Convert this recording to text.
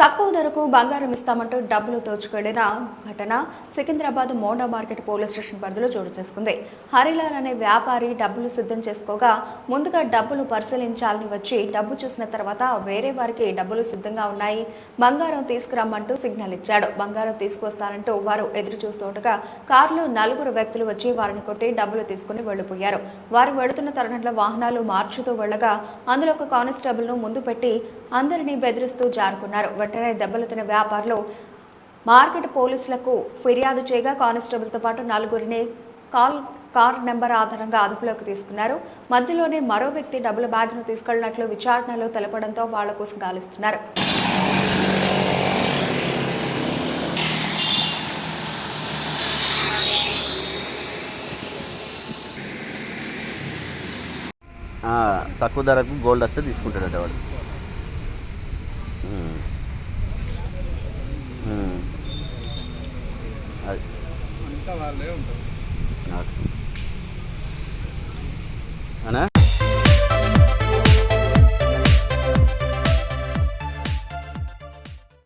తక్కువ ధరకు బంగారం ఇస్తామంటూ డబ్బులు దోచుకెళ్ళిన ఘటన Secunderabad Moda market police station పరిధిలో చోటు చేసుకుంది. హరిలాల్ అనే వ్యాపారి డబ్బులు సిద్ధం చేసుకోగా ముందుగా డబ్బులు పరిశీలించాలని వచ్చి డబ్బు చూసిన తర్వాత వేరే వారికి డబ్బులు సిద్ధంగా ఉన్నాయి బంగారం తీసుకురమ్మంటూ సిగ్నల్ ఇచ్చాడు. బంగారం తీసుకొస్తానంటూ వారు ఎదురు చూస్తుండగా కారులో నలుగురు వ్యక్తులు వచ్చి వారిని కొట్టి డబ్బులు తీసుకుని వెళ్ళిపోయారు వారు వెళుతున్న తరుణంలో వాహనాలు మార్చుతూ వెళ్ళగా అందులో ఒక కానిస్టేబుల్ను ముందు పెట్టి అందరినీ బెదిరిస్తూ జారుకున్నారు. వెంటనే దెబ్బలు వ్యాపారులు మార్కెట్ పోలీసులకు ఫిర్యాదు చేయగా కానిస్టేబుల్తో పాటు నలుగురిని కాల్ కార్ నెంబర్ ఆధారంగా అదుపులోకి తీసుకున్నారు. మధ్యలోనే మరో వ్యక్తి డబ్బుల బ్యాగ్ను తీసుకెళ్ళినట్లు విచారణలో తెలపడంతో వాళ్ళ కోసం గాలిస్తున్నారు. తక్కువ ధరకు గోల్డ్ వస్తే తీసుకుంటాడట వాడు. వాళ్ళే ఉంటారు. అనా